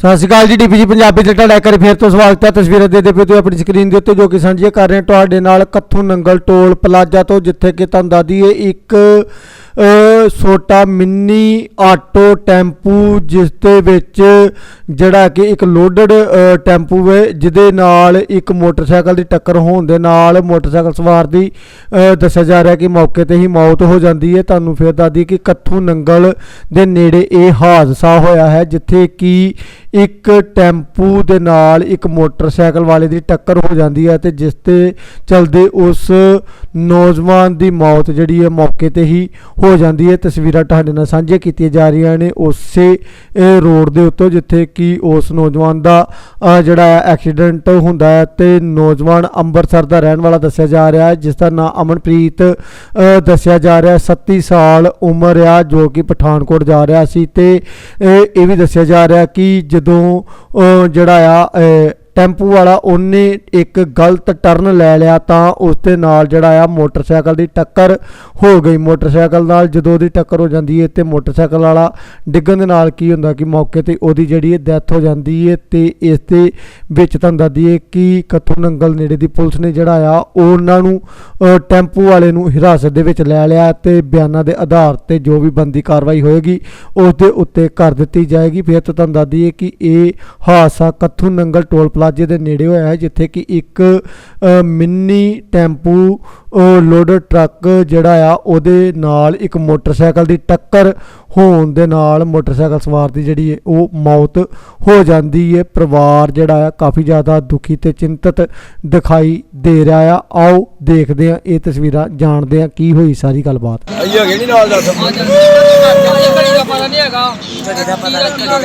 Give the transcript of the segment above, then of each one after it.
ਸਤਿ ਸ਼੍ਰੀ ਅਕਾਲ ਜੀ ਡੀਪੀਜੀ ਪੰਜਾਬੀ ਤੇ ਤੁਹਾਡਾ ਇੱਕ ਵਾਰੀ ਫੇਰ ਤੋਂ ਸਵਾਗਤ ਹੈ ਤਸਵੀਰਾਂ ਦੇ ਦੇ ਪਏ ਤੁਸੀਂ ਆਪਣੀ ਸਕਰੀਨ ਦੇ ਉੱਤੇ ਜੋ ਕਿ ਸਾਂਝੀਆਂ ਕਰ ਰਹੇ ਤੁਹਾਡੇ ਨਾਲ ਕੱਥੋਂ ਨੰਗਲ ਟੋਲ ਪਲਾਜ਼ਾ ਤੋਂ ਜਿੱਥੇ ਕਿ ਤੁਹਾਨੂੰ ਦੱਸ ਦਈਏ ਇੱਕ ਛੋਟਾ ਮਿੰਨੀ ਆਟੋ ਟੈਂਪੂ, ਜਿਸ ਦੇ ਵਿੱਚ ਜਿਹੜਾ ਕਿ ਇੱਕ ਲੋਡਡ ਟੈਂਪੂ ਹੈ, ਜਿਹਦੇ ਨਾਲ ਇੱਕ ਮੋਟਰਸਾਈਕਲ ਦੀ ਟੱਕਰ ਹੋਣ ਦੇ ਨਾਲ ਮੋਟਰਸਾਈਕਲ ਸਵਾਰ ਦੀ ਦੱਸਿਆ ਜਾ ਰਿਹਾ ਕਿ ਮੌਕੇ ਤੇ ਹੀ ਮੌਤ ਹੋ ਜਾਂਦੀ ਹੈ। ਤੁਹਾਨੂੰ ਫਿਰ ਦੱਸਦੀ ਕਿ ਕੱਥੂ ਨੰਗਲ ਦੇ ਨੇੜੇ ਇਹ ਹਾਦਸਾ ਹੋਇਆ ਹੈ, ਜਿੱਥੇ ਕਿ ਇੱਕ ਟੈਂਪੂ ਦੇ ਨਾਲ ਇੱਕ ਮੋਟਰਸਾਈਕਲ ਵਾਲੇ ਦੀ ਟੱਕਰ ਹੋ ਜਾਂਦੀ ਹੈ ਤੇ ਜਿਸ ਤੇ ਚਲਦੇ ਉਸ ਨੌਜਵਾਨ ਦੀ ਮੌਤ ਜਿਹੜੀ ਹੈ ਮੌਕੇ ਤੇ ਹੀ ਹੋ ਜਾਂਦੀ ਹੈ। ਤਸਵੀਰਾਂ ਤੁਹਾਡੇ ਨਾਲ ਸਾਂਝੀਆਂ ਕੀਤੀਆਂ ਜਾ ਰਹੀਆਂ ਨੇ ਉਸੇ ਰੋਡ ਦੇ ਉੱਤੋਂ, ਜਿੱਥੇ ਕਿ ਉਸ ਨੌਜਵਾਨ ਦਾ ਜਿਹੜਾ ਐਕਸੀਡੈਂਟ ਹੁੰਦਾ ਹੈ ਤੇ ਨੌਜਵਾਨ ਅੰਮ੍ਰਿਤਸਰ ਦਾ ਰਹਿਣ ਵਾਲਾ ਦੱਸਿਆ ਜਾ ਰਿਹਾ ਹੈ, ਜਿਸ ਦਾ ਨਾਮ ਅਮਨਪ੍ਰੀਤ ਦੱਸਿਆ ਜਾ ਰਿਹਾ ਹੈ। 37 ਸਾਲ ਉਮਰ ਆ, ਜੋ ਕਿ ਪਠਾਨਕੋਟ ਜਾ ਰਿਹਾ ਸੀ ਤੇ ਇਹ ਵੀ ਦੱਸਿਆ ਜਾ ਰਿਹਾ ਕਿ ਜਦੋਂ ਜਿਹੜਾ ਆ ਟੈਂਪੂ ਵਾਲਾ ਉਹਨੇ ਇੱਕ ਗਲਤ ਟਰਨ ਲੈ ਲਿਆ ਤਾਂ ਉਸ ਦੇ ਨਾਲ ਜਿਹੜਾ ਆ ਮੋਟਰਸਾਈਕਲ ਦੀ ਟੱਕਰ ਹੋ ਗਈ। ਮੋਟਰਸਾਈਕਲ ਨਾਲ ਜਦੋਂ ਉਹਦੀ ਟੱਕਰ ਹੋ ਜਾਂਦੀ ਹੈ ਤੇ ਮੋਟਰਸਾਈਕਲ ਵਾਲਾ ਡਿੱਗਣ ਦੇ ਨਾਲ ਕੀ ਹੁੰਦਾ ਕਿ ਮੌਕੇ ਤੇ ਉਹਦੀ ਜਿਹੜੀ ਹੈ ਡੈਥ ਹੋ ਜਾਂਦੀ ਹੈ ਤੇ ਇਸ ਦੇ ਵਿੱਚ ਤੁਹਾਨੂੰ ਦੱਸਦੀਏ ਕਿ ਕਤੂ ਨੰਗਲ ਨੇੜੇ ਦੀ ਪੁਲਿਸ ਨੇ ਜਿਹੜਾ ਆ ਉਹਨਾਂ ਨੂੰ ਟੈਂਪੂ ਵਾਲੇ ਨੂੰ ਹਿਰਾਸਤ ਦੇ ਵਿੱਚ ਲੈ ਲਿਆ ਤੇ ਬਿਆਨਾਂ ਦੇ ਆਧਾਰ ਤੇ ਜੋ ਵੀ ਬੰਦੀ ਕਾਰਵਾਈ ਹੋਏਗੀ ਉਸ ਦੇ ਉੱਤੇ ਕਰ ਦਿੱਤੀ ਜਾਏਗੀ। ਫਿਰ ਤੋਂ ਤੁਹਾਨੂੰ ਦੱਸ ਦਈਏ ਕਿ ਇਹ ਹਾਦਸਾ ਕੱਥੂ ਨੰਗਲ ਟੋਲ ਪਲਾਜ਼ੇ ਦੇ ਨੇੜੇ ਹੋਇਆ ਹੈ ਜਿੱਥੇ ਕਿ ਇੱਕ ਮਿੰਨੀ ਟੈਂਪੂ ਲੋਡਰ ਟਰੱਕ ਜਿਹੜਾ ਆ ਉਹਦੇ ਨਾਲ ਇੱਕ ਮੋਟਰਸਾਈਕਲ ਦੀ ਟੱਕਰ ਹੋਣ ਦੇ ਨਾਲ ਮੋਟਰਸਾਈਕਲ ਸਵਾਰ ਦੀ ਜਿਹੜੀ ਹੈ ਉਹ ਮੌਤ ਹੋ ਜਾਂਦੀ ਹੈ ਪਰਿਵਾਰ ਜਿਹੜਾ ਆ ਕਾਫੀ ਜ਼ਿਆਦਾ ਦੁਖੀ ਤੇ ਚਿੰਤਤ ਦਿਖਾਈ ਦੇ ਰਿਹਾ ਆ ਆਓ ਦੇਖਦੇ ਆ ਇਹ ਤਸਵੀਰਾਂ ਜਾਣਦੇ ਆ ਕੀ ਹੋਈ ਸਾਰੀ ਗੱਲਬਾਤ ਅਈ ਹੈਗੇ ਨਹੀਂ ਨਾਲ ਦੱਸ ਘੜੀ ਦਾ ਪਤਾ ਨਹੀਂ ਹੈਗਾ ਦਾ ਪਤਾ ਨਹੀਂ ਘੜੀ ਦਾ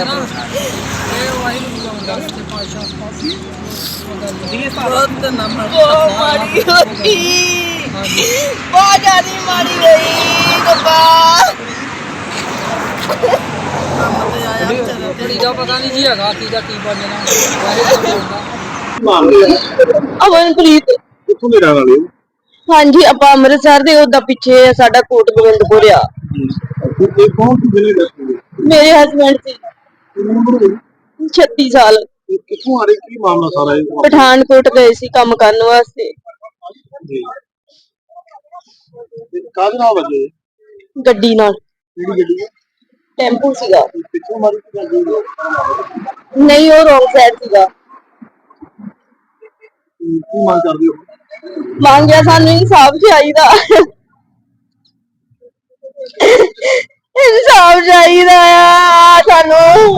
ਇਹ ਵਾਹਿਗੁਰੂ ਦਾ ਹੁੰਦਾ ਸੱਚੇ ਪਾਤਸ਼ਾਹ ਬਹੁਤ ਨੰਬਰ ਬਹੁਤ ਮਾੜੀ ਹੋਈ। ਬਹੁਤ ਜ਼ਿਆਦਾ ਮਾੜੀ ਹੋਈ ਗੱਪਾ ਘੜੀ ਦਾ ਪਤਾ ਨਹੀਂ ਜੀ ਹੈਗਾ ਕੀ ਦਾ ਕੀ ਬਣਨਾ ਵਾਹਿਗੁਰੂ ਦਾ ਹੁੰਦਾ ਅਮਨਪ੍ਰੀਤ ਕਿੱਥੋਂ ਦੇ ਰਹਿਣ ਵਾਲੇ ਹੋ? ਹਾਂਜੀ ਆਪਾਂ ਅੰਮ੍ਰਿਤਸਰ ਦੇ ਉਹਦਾ ਪਿੱਛੇ ਸਾਡਾ ਕੋਟ ਗੋਬਿੰਦਪੁਰ ਆ। ਮੇਰੇ ਹਸਬੰਡ ਸੀ। 36 ਸਾਲ। ਕਿੱਥੋਂ ਆ ਰਹੇ ਕੀ ਮਾਮਲਾ ਸਾਰਾ ਇਹ? ਪਠਾਨਕੋਟ ਗਏ ਸੀ ਕੰਮ ਕਰਨ ਵਾਸਤੇ। ਜੀ। ਤੇ ਕਾਹਦੇ ਨਾਲ ਵਜੇ? ਗੱਡੀ ਨਾਲ। ਕਿਹੜੀ ਗੱਡੀ ਹੈ ਟੈਂਪੂ ਸੀਗਾ। ਤੇ ਪਿੱਛੋਂ ਮਾਰੀ ਕੀ ਜਾਂਦੀ ਹੈ ਨਹੀਂ ਉਹ ਰੋਂਗ ਸਾਈਡ ਸੀਗਾ। ਕੀ ਮੰਗ ਕਰਦੇ ਹੋ? ਮੰਗਿਆ ਸਾਨੂੰ ਇਨਸਾਫ ਚਾਹੀਦਾ। ਇਨਸਾਫ ਚਾਹੀਦਾ ਆ ਸਾਨੂੰ।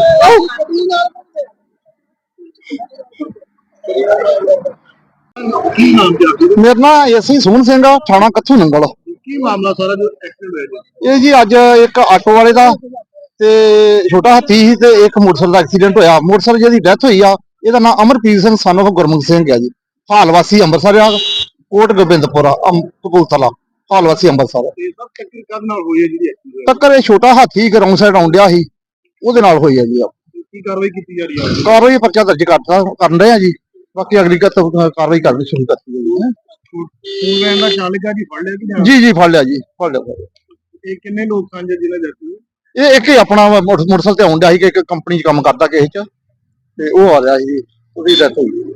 ਕੀ ਨਾਮ ਤੇ ਆਪਕੇ ਮੇਰਾ ਨਾਂ ਏਸੀ ਸੋਹਣ ਸਿੰਘ ਆ ਥਾਣਾ ਕੱਥੂ ਨੰਗਲ। ਕੀ ਮਾਮਲਾ ਸਾਰਾ ਜੋ ਐਕਸੀਡੈਂਟ ਹੋਇਆ ਜੀ? ਇਹ ਜੀ ਅੱਜ ਇੱਕ ਆਟੋ ਵਾਲੇ ਦਾ ਤੇ ਛੋਟਾ ਹਾਥੀ ਸੀ ਤੇ ਇੱਕ ਮੋਟਰਸਾਈਕਲ ਦਾ ਐਕਸੀਡੈਂਟ ਹੋਇਆ। ਮੋਟਰਸਾਈਕਲ ਜਿਹਦੀ ਡੈਥ ਹੋਈ ਆ ਇਹਦਾ ਨਾਮ ਅਮਰਪ੍ਰੀਤ ਸਿੰਘ son of ਗੁਰਮੁਖ ਸਿੰਘ ਆ ਜੀ। ਹਾਲ ਵਾਸੀ ਅੰਮ੍ਰਿਤਸਰ ਆ ਕੋਟ ਗੋਬਿੰਦਪੁਰਾ ਕਪੂਰਥਲਾ। ਹਾਲ ਵਾਸੀ ਅੰਮ੍ਰਿਤਸਰ। ਤੇ ਸਭ ਚੱਕਰ ਕਦ ਨਾਲ ਹੋਈ ਹੈ ਜਿਹੜੀ ਐਕਸੀਡੈਂਟ ਟੱਕਰ ਇਹ ਛੋਟਾ ਹਾਥੀ ਗਰਾਊਂਡ ਸਾਈਡ ਆਉਂਦਿਆ ਸੀ ਉਹਦੇ ਨਾਲ ਹੋਈ ਆ ਜੀ ਆ। ਕੀ ਕਾਰਵਾਈ ਕੀਤੀ ਜਾ ਰਹੀ ਹੈ? ਕਾਰਵਾਈ ਪਰਚਾ ਦਰਜ ਕਰਤਾ ਕਰਨ ਰਹੇ ਆ ਜੀ। ਬਾਕੀ ਅਗਲੀ ਕੱਤ ਕਾਰਵਾਈ ਕਰਨੀ ਸ਼ੁਰੂ ਕਰਤੀ ਗਈ ਹੈ। ਫੋਨ ਵੈਨ ਦਾ ਚਾਲਕ ਆ ਜੀ ਫੜ ਲਿਆ ਕਿ ਜਾਂ ਜੀ ਜੀ ਫੜ ਲਿਆ ਜੀ ਫੜ ਲਿਆ। ਇਹ ਕਿੰਨੇ ਲੋਕ ਸਨ ਜਿਹਨਾਂ ਇਹ ਇੱਕ ਹੀ ਆਪਣਾ ਮੋਟਰ- ਮੋਟਰਸਾਈਕਲ ਤੇ ਆਉਂਦਾ ਸੀ ਕਿ ਇੱਕ ਕੰਪਨੀ 'ਚ ਕੰਮ ਕਰਦਾ ਕਿਸੇ 'ਚ ਤੇ ਉਹ ਆ ਰਿਹਾ ਸੀ ਉਹਦੀ ਡੈਥ ਹੋਈ।